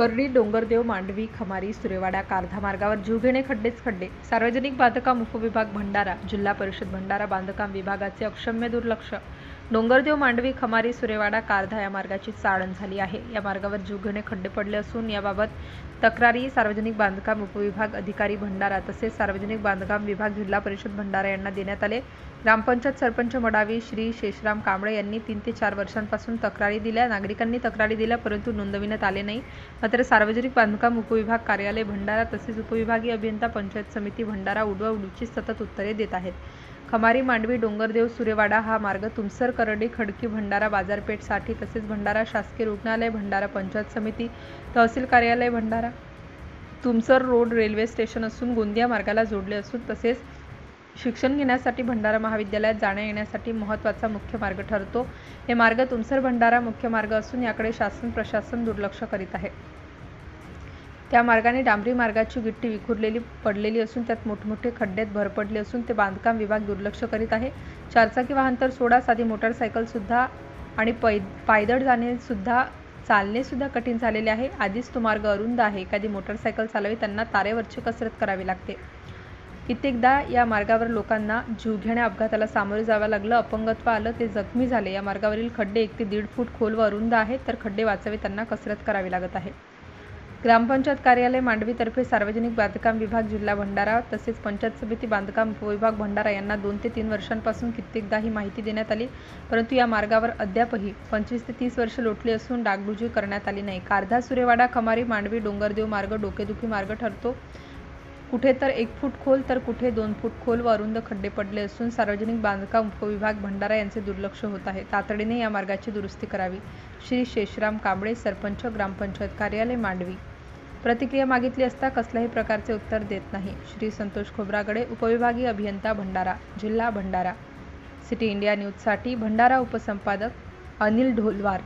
Curdy Dongardev Mandvi खमारी सुरेवाडा कारधा मार्गावर जीवघेणे खड्डेच खड्डे. सार्वजनिक बांधकाम उपविभाग भंडारा जिल्हा परिषद भंडारा बांधकाम विभागाचे अक्षम्य दुर्लक्ष. डोंगरदेव मांडवी खमारी सुरेवाडा कारधा या मार्गाची चाळण झाली आहे. या मार्गावर जीवघेणे खड्डे पडले असून याबाबत तक्रारी सार्वजनिक बांधकाम उपविभाग अधिकारी भंडारा तसेच सार्वजनिक बांधकाम विभाग जिल्हा परिषद भंडारा यांना देण्यात आले. ग्रामपंचायत सरपंच मडावी श्री शेषराम कांबळे यांनी तीन ते चार वर्षांपासून तक्रारी दिल्या. नागरिकांनी तक्रारी दिल्या परंतु नोंदविण्यात आले नाही. मात्र सार्वजनिक बांधकाम उपविभाग कार्यालय भंडारा तसेच उपविभागीय अभियंता पंचायत समिती भंडारा उडवा उडूची सतत उत्तरे देत आहेत. खमारी मांडवी डोंगरदेव सुरेवाडा हा मार्ग तुमसर करडी खडकी भंडारा बाजारपेठसाठी तसेच भंडारा शासकीय रुग्णालय भंडारा पंचायत समिती तहसील कार्यालय Bhandara Tumsar road railway station असून गोंदिया मार्गाला जोडले असून तसेच शिक्षण घेण्यासाठी भंडारा महाविद्यालयात जाण्या येण्यासाठी महत्त्वाचा मुख्य मार्ग ठरतो. हे मार्ग तुमसर भंडारा मुख्य मार्ग असून याकडे शासन प्रशासन दुर्लक्ष करीत आहे. त्या मार्गाने डांबरी मार्गाची गिट्टी विखुरलेली पडलेली असून त्यात मोठमोठे खड्ड्यात भर पडले असून ते बांधकाम विभाग दुर्लक्ष करीत आहे. चारचाकी वाहन तर सोडा साधी मोटरसायकलसुद्धा आणि पै पायदळ जाणेसुद्धा चालणेसुद्धा कठीण झालेले आहे. आधीच तो मार्ग अरुंद आहे. एखादी मोटारसायकल चालवी त्यांना तारेवरची कसरत करावी लागते. कित्येकदा या मार्गावर लोकांना जीवघेण्या अपघाताला सामोरे जावं लागलं. अपंगत्व आलं ते जखमी झाले. या मार्गावरील खड्डे एक ते दीड फूट खोल व अरुंद आहेत तर खड्डे वाचवे त्यांना कसरत करावी लागत आहे. ग्रामपंचायत कार्यालय मांडवीतर्फे सार्वजनिक बांधकाम विभाग जिल्हा भंडारा तसेच पंचायत समिती बांधकाम उपविभाग भंडारा यांना दोन ते तीन वर्षांपासून कित्येकदा ही माहिती देण्यात आली. परंतु या मार्गावर अद्यापही पंचवीस ते तीस वर्ष लोटली असून डागडुजी करण्यात आली नाही. कारधा सुरेवाडा खमारी मांडवी डोंगरदेव मार्ग डोकेदुखी मार्ग ठरतो. कुठे तर एक फूट खोल तर कुठे दोन फूट खोल व अरुंद खड्डे पडले असून सार्वजनिक बांधकाम उपविभाग भंडारा यांचे दुर्लक्ष होत आहे. तातडीने या मार्गाची दुरुस्ती करावी. श्री शेषराम कांबळे सरपंच ग्रामपंचायत कार्यालय मांडवी. प्रतिक्रिया मागितली असता कसल्याही प्रकारचे उत्तर देत नाही. श्री संतोष खोब्रागडे उपविभागीय अभियंता भंडारा जिल्हा भंडारा. सिटी इंडिया न्यूजसाठी भंडारा उपसंपादक अनिल ढोलवार.